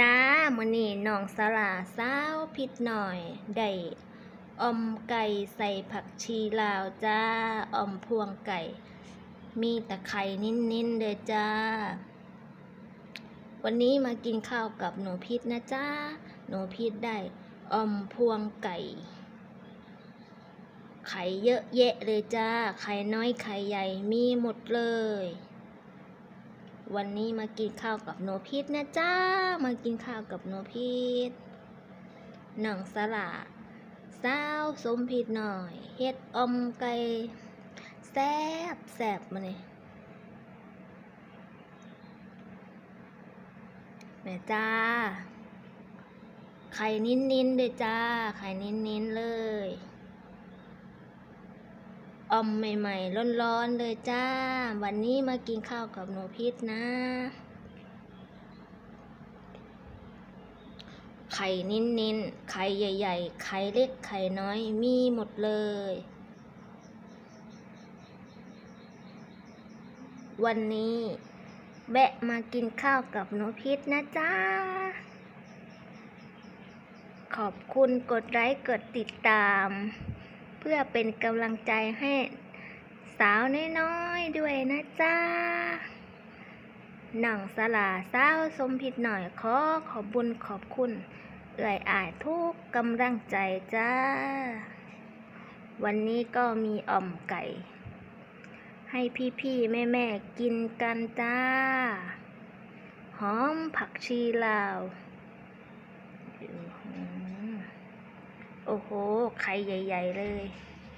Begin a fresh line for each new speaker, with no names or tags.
จ้ามื้อนี้น้องสลาสาวผิดหน่อยได้ออมไก่ใส่ผักชีลาวจ้าออมพวงไก่ มีแต่ไข่นิ่นๆเลยจ้า วันนี้มากินข้าวกับหนูพิษนะจ้าหนูพิษได้ออมพวงไก่ ไข่เยอะแยะเลยจ้า ไข่น้อยไข่ใหญ่มีหมดเลย วันนี้มากินข้าวกับหนูพิษนะจ้า มากินข้าวกับหนูพิษหนังสละสาวสมพิษหน่อย เฮ็ดอมไก่แซบแซบมาเลยแม่จ้า ไข่นิ้นๆเลยจ้า ไข่นิ้นๆเลย อมใหม่ๆ ร้อนๆ เลยจ้า วันนี้มากินข้าวกับหนูพิษนะ ไข่นิ่นๆ ไข่ใหญ่ ๆ ไข่เล็ก ไข่น้อย มีหมดเลย วันนี้แวะมากินข้าวกับหนูพิษนะจ้า ขอบคุณกดไลค์ กดติดตาม เพื่อเป็นกำลังใจให้สาวน้อยๆด้วยนะจ้าหนังสลาสาสมผิดหน่อยขอขอบบุญขอบคุณ เอื่อยอายทุกกำลังใจจ้า วันนี้ก็มีอ่อมไก่ ให้พี่ๆ แม่ๆ กินกันจ้า หอมผักชีลาวอื้อหือ โอ้โห ไข่ใหญ่ ๆ เลย